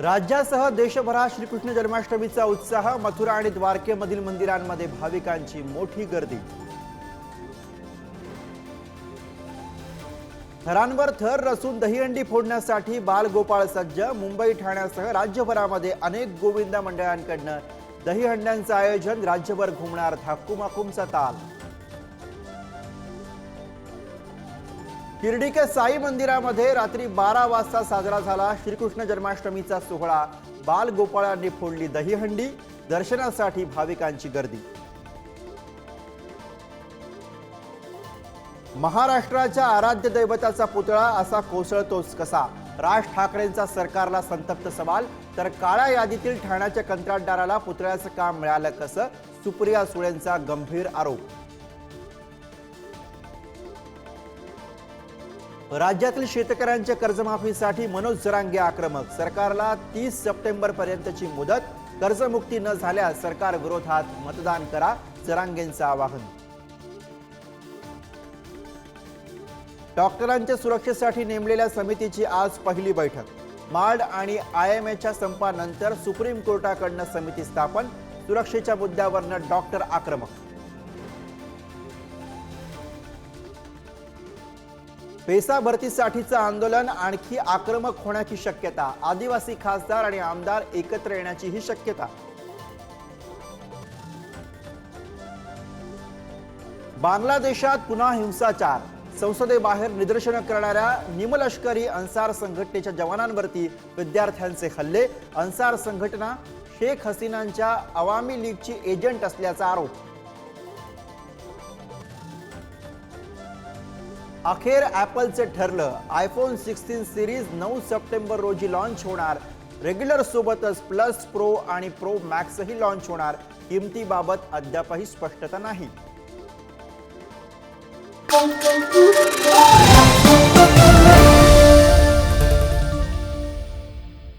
राज्यासह देशभरात श्रीकृष्ण जन्माष्टमीचा उत्साह मथुरा आणि द्वारकेमधील मंदिरांमध्ये भाविकांची मोठी गर्दी. थरांवर थर रचून दहीहंडी फोडण्यासाठी बालगोपाळ सज्ज मुंबई ठाण्यासह राज्यभरामध्ये अनेक गोविंदा मंडळांकडनं दहीहंड्यांचं आयोजन राज्यभर घुमणार थाकुमाकुमचा ताल. शिर्डीके साई मंदिरामध्ये रात्री बारा वाजता साजरा झाला श्रीकृष्ण जन्माष्टमीचा सोहळा. बाल गोपाळांनी फोडली दहीहंडी दर्शनासाठी भाविकांची गर्दी. महाराष्ट्राच्या आराध्य दैवताचा पुतळा असा कोसळतोच कसा? राज ठाकरेंचा सरकारला संतप्त सवाल तर काळ्या यादीतील ठाण्याच्या कंत्राटदाराला पुतळ्याचं काम मिळालं कसं? सुप्रिया सुळेंचा गंभीर आरोप. राज्यातील शेतकऱ्यांच्या कर्जमाफीसाठी मनोज जरांगे आक्रमक. सरकारला तीस सप्टेंबर पर्यंतची मुदत. कर्जमुक्ती न झाल्यास सरकार विरोधात मतदान करा जरांगेंचं आवाहन. डॉक्टरांच्या सुरक्षेसाठी नेमलेल्या समितीची आज पहिली बैठक. माड आणि आय एम एच्या संपानंतर सुप्रीम कोर्टाकडनं समिती स्थापन. सुरक्षेच्या मुद्द्यावरनं डॉक्टर आक्रमक. पेसा भरतीसाठीचं आंदोलन आणखी आक्रमक होण्याची शक्यता आदिवासी खासदार आणि आमदार एकत्र येण्याचीही शक्यता. बांगलादेशात पुन्हा हिंसाचार. संसदेबाहेर निदर्शनं करणाऱ्या निमलष्करी अन्सार संघटनेच्या जवानांवरती विद्यार्थ्यांचे हल्ले अन्सार संघटना शेख हसीनांच्या अवामी लीगची एजंट असल्याचा आरोप. अखेर ॲपलचं ठरलं. आयफोन सिक्स्टीन सिरीज नऊ सप्टेंबर रोजी लॉन्च होणार. रेग्युलर सोबतच प्लस प्रो आणि प्रो मॅक्सही लॉन्च होणार. किमतीबाबत अद्यापही स्पष्टता नाही.